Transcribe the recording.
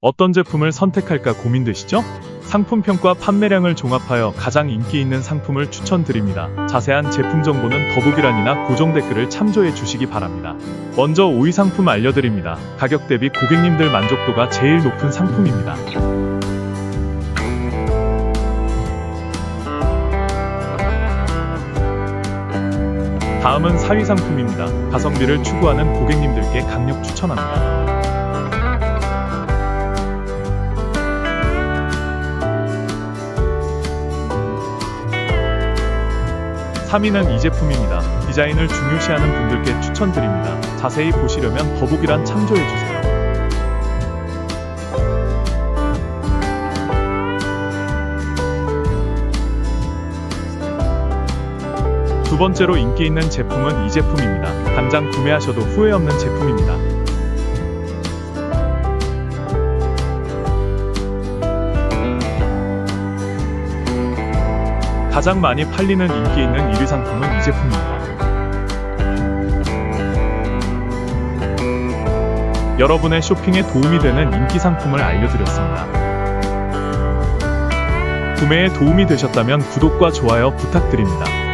어떤 제품을 선택할까 고민되시죠? 상품 평가 판매량을 종합하여 가장 인기 있는 상품을 추천드립니다. 자세한 제품 정보는 더보기란이나 고정 댓글을 참조해 주시기 바랍니다. 먼저 5위 상품 알려드립니다. 가격 대비 고객님들 만족도가 제일 높은 상품입니다. 다음은 4위 상품입니다. 가성비를 추구하는 고객님들께 강력 추천합니다. 3위는 이 제품입니다. 디자인을 중요시하는 분들께 추천드립니다. 자세히 보시려면 더보기란 참조해주세요. 두 번째로 인기 있는 제품은 이 제품입니다. 당장 구매하셔도 후회 없는 제품입니다. 가장 많이 팔리는 인기 있는 1위 상품은 이 제품입니다. 여러분의 쇼핑에 도움이 되는 인기 상품을 알려드렸습니다. 구매에 도움이 되셨다면 구독과 좋아요 부탁드립니다.